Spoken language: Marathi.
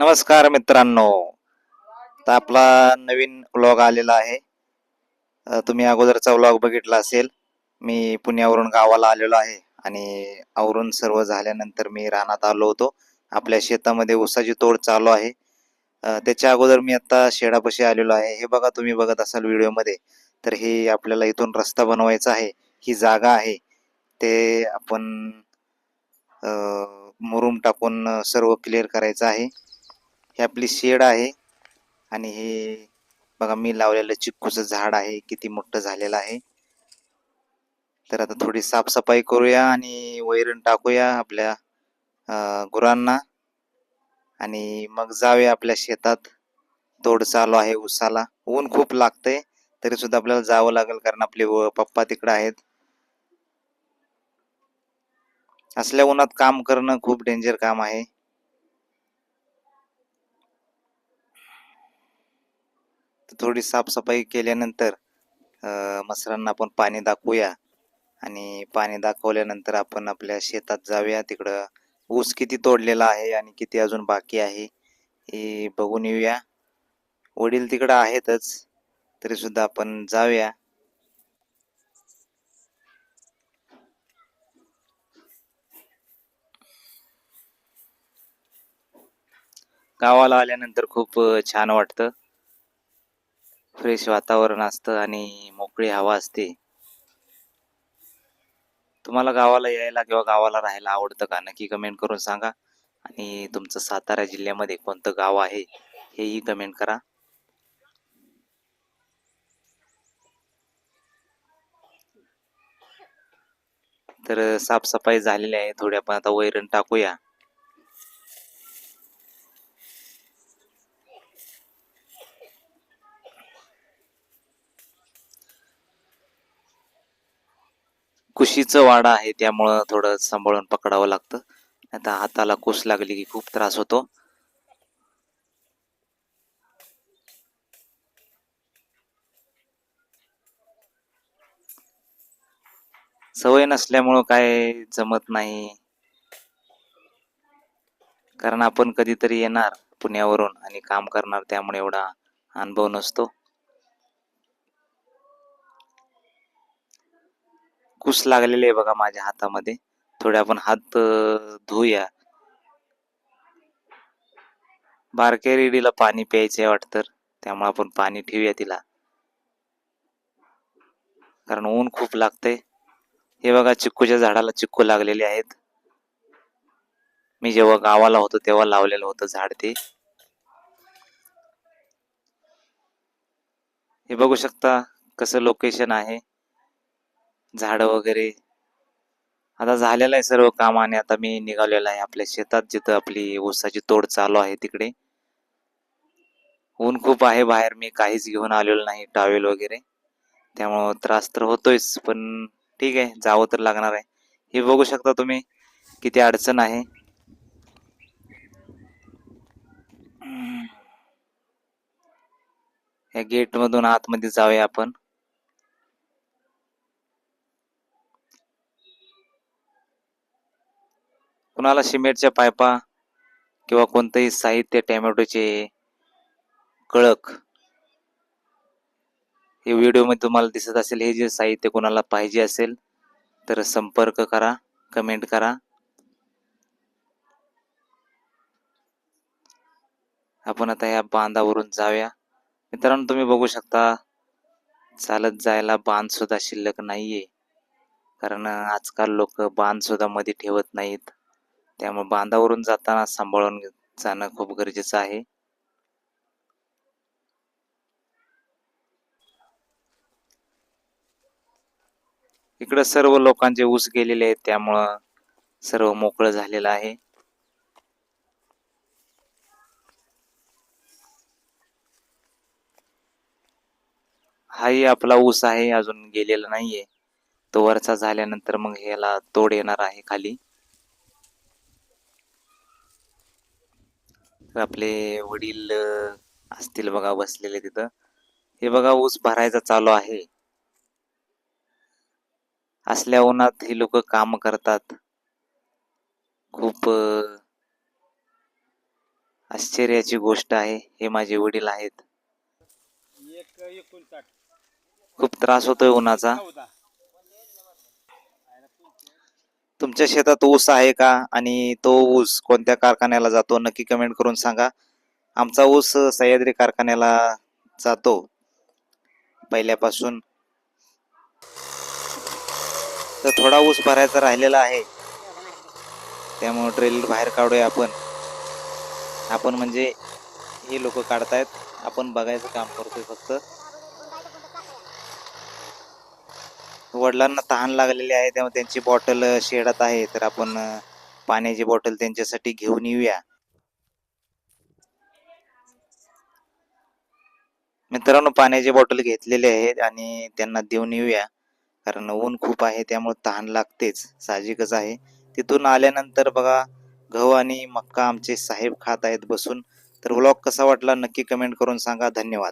नमस्कार मित्रांनो. तर आपला नवीन व्लॉग आलेला आहे. तुम्ही अगोदरचा व्लॉग बघितला असेल. मी पुण्यावरून गावाला आलेलो आहे आणि आवरून सर्व झाल्यानंतर मी रानात आलो होतो. आपल्या शेतामध्ये ऊसाची तोड चालू आहे. त्याच्या अगोदर मी आता शेडापाशी आलेलो आहे. हे बघा तुम्ही बघत असाल व्हिडिओमध्ये. तर हे आपल्याला इथून रस्ता बनवायचा आहे. ही जागा आहे. ते आपण मुरुम टाकून सर्व क्लिअर करायचं आहे. ही आपली शेड आहे. आणि हे बघा मी लावलेलं चिक्कूचं झाड आहे. किती मोठं झालेलं आहे. तर आता थोडी साफसफाई करूया आणि वैरण टाकूया आपल्या गुरांना. आणि मग जाऊया आपल्या शेतात. तोड चालू आहे उसाला ऊन खूप लागतंय. तरी सुद्धा आपल्याला जावं लागेल कारण आपले व- पप्पा तिकडे आहेत. असल्या उन्हात काम करणं खूप डेंजर काम आहे. थोडी साफसफाई केल्यानंतर मसरांना आपण पाणी दाखवूया. आणि पाणी दाखवल्यानंतर आपण आपल्या शेतात जाऊया. तिकडं ऊस किती तोडलेला आहे आणि किती अजून बाकी आहे हे बघून येऊया. वडील तिकडं आहेतच तरी सुद्धा आपण जाऊया. गावाला आल्यानंतर खूप छान वाटतं. फ्रेश वातावरण असतं आणि मोकळी हवा असते. तुम्हाला गावाला यायला किंवा गावाला राहायला आवडतं का? नक्की कमेंट करून सांगा. आणि तुमचं सातारा जिल्ह्यामध्ये कोणतं गाव आहे हेही कमेंट करा. तर साफसफाई झालेली आहे थोडी आपण आता वैरण टाकूया. कुशीचं वाडा आहे त्यामुळं थोडं सांभाळून पकडावं लागतं. आता हाताला कुस लागली की खूप त्रास होतो. सवय नसल्यामुळं काय जमत नाही. कारण आपण कधीतरी येणार पुण्यावरून आणि काम करणार त्यामुळे एवढा अनुभव नसतो. कुस लागलेले आहे बघा माझ्या हातामध्ये. थोडे आपण हात धुया बारक्या रेडीला पाणी प्यायचे वाटतं त्यामुळे आपण पाणी ठेवूया तिला. कारण ऊन खूप लागतंय. हे बघा चिक्कूच्या झाडाला चिक्कू लागलेले आहेत. मी जेव्हा गावाला होतो तेव्हा लावलेलं होतं झाड ते. हे बघू शकता कसं लोकेशन आहे. झाड वगैरे. आता झालेलं आहे सर्व काम आणि आता मी निघालेलो आहे आपल्या शेतात जिथं आपली ऊसाची तोड चालू आहे तिकडे. ऊन खूप आहे बाहेर मी काहीच घेऊन आलेलो नाही टॉवेल वगैरे. त्यामुळं त्रास तर होतोयच पण ठीक आहे जावं तर लागणार आहे. हे बघू शकता तुम्ही किती अडचण आहे. या गेटमधून आतमध्ये जाऊया आपण. कुणाला सिमेंटच्या पायपा किंवा कोणतंही साहित्य टॅमॅटोचे कळक हे व्हिडिओमध्ये तुम्हाला दिसत असेल हे जे साहित्य कोणाला पाहिजे असेल तर संपर्क करा कमेंट करा. आपण आता या बांधावरून जाऊया. मित्रांनो तुम्ही बघू शकता चालत जायला बांध सुद्धा शिल्लक नाहीये. कारण आजकाल लोक बांध सुद्धा मध्ये ठेवत नाहीत. त्यामुळे बांधावरून जाताना सांभाळून जाणं खूप गरजेचं आहे. इकडे सर्व लोकांचे ऊस गेलेले आहेत त्यामुळं सर्व मोकळं झालेलं आहे. हाही आपला ऊस आहे अजून गेलेला नाहीये. तो वरचा झाल्यानंतर मग ह्याला तोड येणार आहे खाली. आपले वडील असतील बघा बसलेले तिथं. हे बघा ऊस भरायचा चालू आहे. असल्या उन्हात ही लोक काम करतात. खूप आश्चर्याची गोष्ट आहे. हे माझे वडील आहेत. खूप त्रास होतोय उन्हाचा. तुमच्या शेतात ऊस आहे का? आणि तो ऊस कोणत्या कारखान्याला जातो? नक्की कमेंट करून सांगा. आमचा ऊस सह्याद्री कारखान्याला जातो. पहिल्यापासून. तर थोडा ऊस भरायचा राहिलेला आहे. त्यामुळे ड्रिल बाहेर काढूया आपण. आपण म्हणजे हे लोक काढतायत. आपण बघायचं काम करतोय फक्त. वडिलांना तहान लागलेली आहे त्यामुळे त्यांची बॉटल शेडात आहे. तर आपण पाण्याची बॉटल त्यांच्यासाठी घेऊन येऊया. मित्रांनो पाण्याची बॉटल घेतलेली आहे आणि त्यांना देऊन येऊया. कारण ऊन खूप आहे त्यामुळे तहान लागतेच. साहजिकच आहे. तिथून आल्यानंतर बघा गहू आणि मक्का आमचे साहेब खात आहेत बसून. तर व्लॉग कसा वाटला नक्की कमेंट करून सांगा. धन्यवाद.